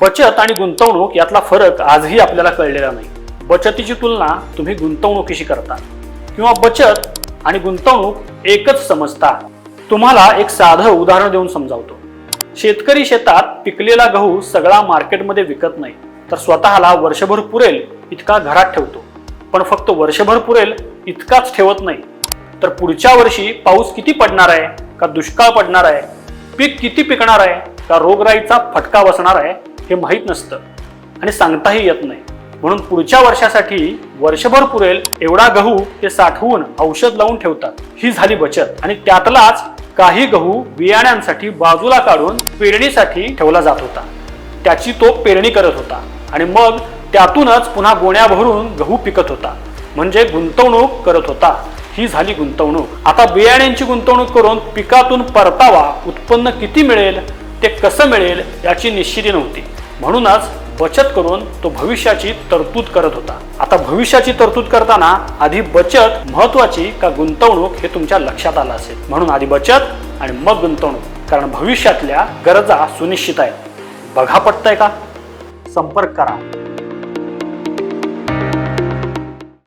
बचत आणि गुंतवणूक यातला फरक आजही आपल्याला कळलेला नाही. बचतीची तुलना तुम्ही गुंतवणुकीशी करता. किंवा बचत आणि गुंतवणूक एकच समजता. तुम्हाला एक साधं उदाहरण देऊन समजावतो. शेतकरी शेतात पिकलेला गहू सगळा मार्केटमध्ये विकत नाही तर स्वतःला वर्षभर पुरेल इतका घरात ठेवतो. पण फक्त वर्षभर पुरेल इतकाच ठेवत नाही. तर पुढच्या वर्षी पाऊस किती पडणार आहे का दुष्काळ पडणार आहे पीक किती पिकणार आहे का रोगराईचा फटका बसणार आहे हे माहीत नसतं आणि सांगताही येत नाही. म्हणून पुढच्या वर्षासाठी वर्षभर पुरेल एवढा गहू ते साठवून औषध लावून ठेवतात. ही झाली बचत आणि त्यातलाच काही गहू बियाण्यांसाठी बाजूला काढून पेरणीसाठी ठेवला जात होता. त्याची तो पेरणी करत होता आणि मग त्यातूनच पुन्हा गोण्या भरून गहू पिकत होता. म्हणजे गुंतवणूक करत होता. ही झाली गुंतवणूक. आता बियाण्यांची गुंतवणूक करून पिकातून परतावा उत्पन्न किती मिळेल? ते कसं मिळेल याची निश्चिती नव्हती. म्हणूनच बचत करून तो भविष्याची तरतूद करत होता. आता भविष्याची तरतूद करताना आधी बचत महत्वाची का गुंतवणूक हे तुमच्या लक्षात आलं असेल. म्हणून आधी बचत आणि मग गुंतवणूक. कारण भविष्यातल्या गरजा सुनिश्चित आहेत. बघा पटतंय का? संपर्क करा.